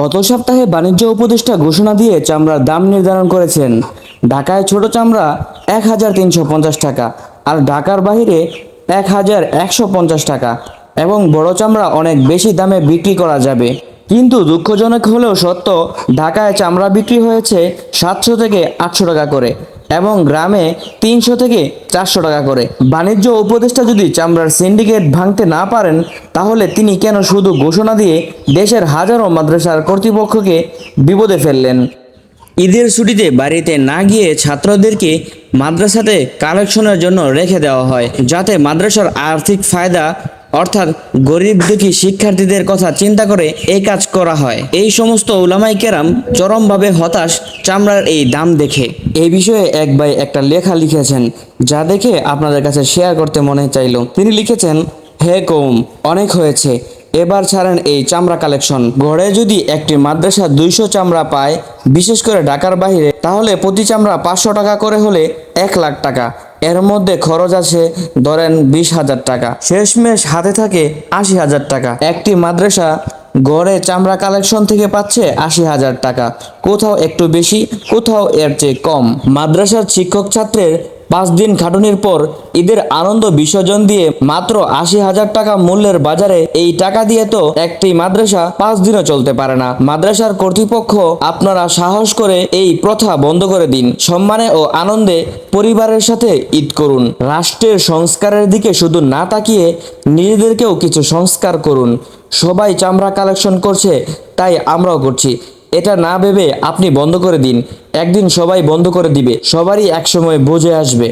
গত সপ্তাহে বাণিজ্য উপদেষ্টা ঘোষণা দিয়ে চামড়ার দাম নির্ধারণ করেছেন। ঢাকায় ছোট চামড়া এক হাজার তিনশো পঞ্চাশ টাকা আর ঢাকার বাহিরে এক হাজার একশো পঞ্চাশ টাকা এবং বড় চামড়া অনেক বেশি দামে বিক্রি করা যাবে। কিন্তু দুঃখজনক হলেও সত্য ঢাকায় চামড়া বিক্রি হয়েছে সাতশো থেকে আটশো টাকা করে। এবং গ্রামে তিনশো থেকে চারশো টাকা করে। বাণিজ্য উপদেষ্টা যদি চামড়ার সিন্ডিকেট ভাঙতে না পারেন, তাহলে তিনি কেন শুধু ঘোষণা দিয়ে দেশের হাজারো মাদ্রাসার কর্তৃপক্ষকে বিপদে ফেললেন? ঈদের ছুটিতে বাড়িতে না গিয়ে ছাত্রদেরকে মাদ্রাসাতে কালেকশনের জন্য রেখে দেওয়া হয়, যাতে মাদ্রাসার আর্থিক ফায়দা অর্থাৎ গরিব দুঃখী শিক্ষার্থীদের কথা চিন্তা করে এই কাজ করা হয়। এই সমস্ত ওলামাই কেরাম চরমভাবে হতাশ, চামড়ার এই দাম দেখে। এই বিষয়ে এক ভাই একটা লেখা লিখেছেন, যা দেখে আপনাদের কাছে শেয়ার করতে মনে চাইলো। তিনি লিখেছেন, হে কৌম অনেক হয়েছে। এবার ছাড়েন এই চামড়া কালেকশন। গড়ে যদি একটি মাদ্রাসা দুইশো চামড়া পায়, বিশেষ করে ঢাকার বাইরে তাহলে প্রতি চামড়া পাঁচশো টাকা করে হলে এক লাখ টাকা। এর মধ্যে খরচ আছে ধরেন বিশ হাজার টাকা। শেষমেশ হাতে থাকে আশি হাজার টাকা। একটি মাদ্রাসা গড়ে চামড়া কালেকশন থেকে পাচ্ছে আশি হাজার টাকা। কোথাও একটু বেশি, কোথাও এর চেয়ে কম। মাদ্রাসার শিক্ষক ছাত্রের পাঁচ দিন খাটুনির পর ঈদের আনন্দ বিসর্জন দিয়ে মাত্র আশি হাজার টাকা মূল্যের বাজারে এই টাকা দিয়ে তো একটি মাদ্রাসা পাঁচ দিনও চলতে পারে না। মাদ্রাসার কর্তৃপক্ষ আপনারা সাহস করে এই প্রথা বন্ধ করে দিন। সম্মানে ও আনন্দে পরিবারের সাথে ঈদ করুন। রাষ্ট্রের সংস্কারের দিকে শুধু না তাকিয়ে নিজেদেরকেও কিছু সংস্কার করুন। সবাই চামড়া কালেকশন করছে, তাই আমরাও করছি। এটা না ভেবে আপনি বন্ধ করে দিন। একদিন সবাই বন্ধ করে দিবে। সবারই একসময় বুঝে আসবে।